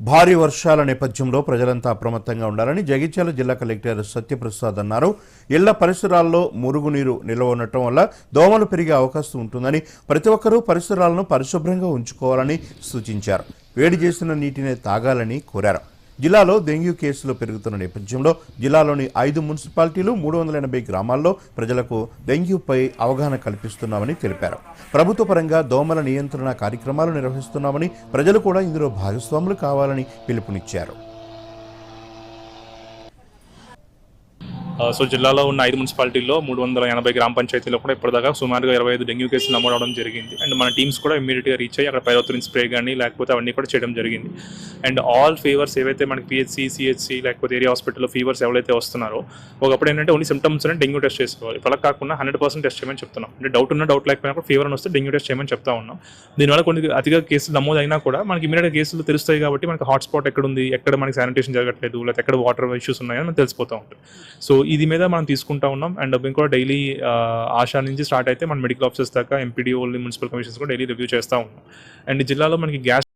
భారీ వర్షాల నేపథ్యంలో ప్రజలంతా అప్రమత్తంగా ఉండాలని జగిత్యాల జిల్లా కలెక్టర్ సత్యప్రసాద్ అన్నారు. ఇళ్ళ పరిసరాల్లో మురుగునీరు నిల్వ ఉండటం వల్ల దోమలు పెరిగే అవకాశం ఉంటుందని ప్రతి ఒక్కరూ పరిసరాలను పరిశుభ్రంగా ఉంచుకోవాలని సూచించారు. వేడి చేసిన నీటిని తాగాలని కోరారు. జిల్లాలో డెంగ్యూ కేసులు పెరుగుతున్న నేపథ్యంలో జిల్లాలోని ఐదు మున్సిపాలిటీలు మూడు వందల ఎనభై గ్రామాల్లో ప్రజలకు డెంగ్యూపై అవగాహన కల్పిస్తున్నామని తెలిపారు. ప్రభుత్వ పరంగా దోమల నియంత్రణ కార్యక్రమాలు నిర్వహిస్తున్నామని ప్రజలు కూడా ఇందులో భాగస్వాములు కావాలని పిలుపునిచ్చారు. సో జిల్లాలో ఉన్న ఐదు మున్సిపాలిటీల్లో మూడు వందల ఎనభై గ్రామ పంచాయతీలో కూడా ఇప్పటిదాకా సుమారుగా ఇరవై ఐదు డెంగ్యూ కేసులు నమోదవడం జరిగింది. అండ్ మన టీమ్స్ కూడా ఇమీడియట్గా రీచ్ అయ్యి అక్కడ పైరోత్రిన్ స్ప్రే కానీ లేకపోతే అవన్నీ కూడా చేయడం జరిగింది. అండ్ ఆల్ ఫీవర్స్ ఏవైతే మనకి పిహెచ్సి సిహెచ్సి లేకపోతే ఏరియా హాస్పిటల్లో ఫీవర్స్ ఎవరైతే వస్తున్నారో ఒకప్పుడు ఏంటంటే ఓన్లీ సిమ్టమ్స్ అని డెంగ్యూ టెస్ట్ చేసుకోవాలి. ఇప్పుడు కాకుండా హండ్రెడ్ పర్సెంట్ టెస్ట్ చేయమని చెప్తున్నాం. అంటే డౌట్ ఉన్న డౌట్ లేకపోయినా కూడా ఫీవర్ అని వస్తే డెంగ్యూ టెస్ట్ చేయమని చెప్తా ఉన్నాం. దీనివల్ల కొన్ని అతిగా కేసులు నమోదు అయినా కూడా మనకి ఇమీడియట్ కేసులు తెలుస్తాయి కాబట్టి మనకి హాట్స్పాట్ ఎక్కడ ఉంది ఎక్కడ మనకి శానిటేషన్ జరగట్లేదు లేకపోతే ఎక్కడ వాటర్ ఇష్యూస్ ఉన్నాయని మనకు తెలిసిపోతూ ఉంటుంది. సో ఇది మీద మనం తీసుకుంటా ఉన్నాం. అండ్ ఇంకో డైలీ ఆశా నుంచి స్టార్ట్ అయితే మన మెడికల్ ఆఫీసర్స్ దాకా ఎంపీడీఓ మున్సిపల్ కమిషన్స్ కూడా డైలీ రివ్యూ చేస్తూ ఉన్నాం. అండ్ జిల్లాలో మనకి గ్యాస్